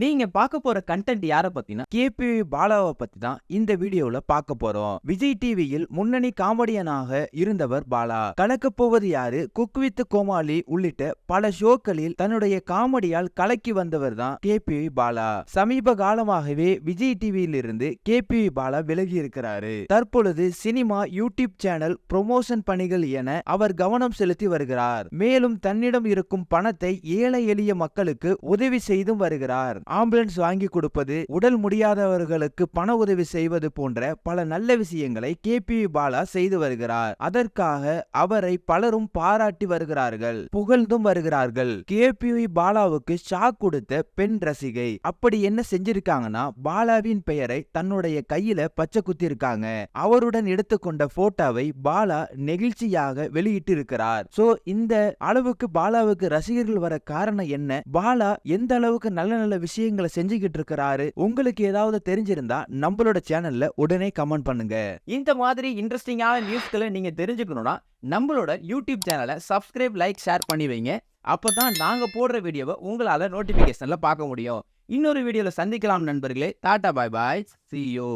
நீங்க பார்க்க போற கண்டென்ட் யாரை பத்தினா கேபி பாலாவை பத்தி தான் இந்த வீடியோல பார்க்க போறோம். விஜய் டிவியில் முன்னணி காமெடியனாக இருந்தவர் பாலா. கலக்க போவது யாரு? குக் வித் கோமாளி உள்ளிட்ட பல ஷோக்களில் தன்னுடைய காமெடியால் கலக்கி வந்தவர் தான் கேபி பாலா. சமீப காலமாகவே விஜய் டிவியில் இருந்து கேபி பாலா விலகி இருக்கிறாரு. தற்பொழுது சினிமா யூடியூப் சேனல் ப்ரொமோஷன் பணிகள் என அவர் கவனம் செலுத்தி வருகிறார். மேலும் தன்னிடம் இருக்கும் பணத்தை ஏழை எளிய மக்களுக்கு உதவி செய்தும் வருகிறார். ஆம்புலன்ஸ் வாங்கி கொடுப்பது உடல் முடியாதவர்களுக்கு பண உதவி செய்வது போன்ற பல நல்ல விஷயங்களை கே. பி. பாலா செய்து வருகிறார். அதற்காக அவரை பலரும் பாராட்டி வருகிறார்கள். புகழ்ந்தும் வருகிறார்கள். கே. பி. பாலாவுக்கு ஷாக் கொடுத்த பெண் ரசிகை. அப்படி என்ன செஞ்சிருக்காங்கன்னா பாலாவின் பெயரை தன்னுடைய கையில பச்சை குத்தி இருக்காங்க அவருடன் எடுத்துக்கொண்ட போட்டோவை பாலா நெகிழ்ச்சியாக வெளியிட்டு இருக்கிறார் சோ இந்த அளவுக்கு பாலாவுக்கு ரசிகர்கள் வர காரணம் என்ன? பாலா எந்த அளவுக்கு நல்ல நல்ல விஷயங்களை செஞ்சுக்கிட்டு இருக்கிறாரு உங்களுக்கு ஏதாவது தெரிஞ்சிருந்தா நம்மளோட சேனல்ல உடனே கமெண்ட் பண்ணுங்க. இந்த மாதிரி இன்ட்ரெஸ்டிங்கான நியூஸ்களை நீங்க தெரிஞ்சுக்கணும்னா நம்மளோட யூடியூப் சேனலை சப்ஸ்கிரைப் லைக் ஷேர் பண்ணி வைங்க. அப்பதான் நாங்க போடுற வீடியோவை உங்களால நோட்டிபிகேஷன்ல பார்க்க முடியும். இன்னொரு வீடியோல சந்திக்கலாம் நண்பர்களே. Tata bye bye see you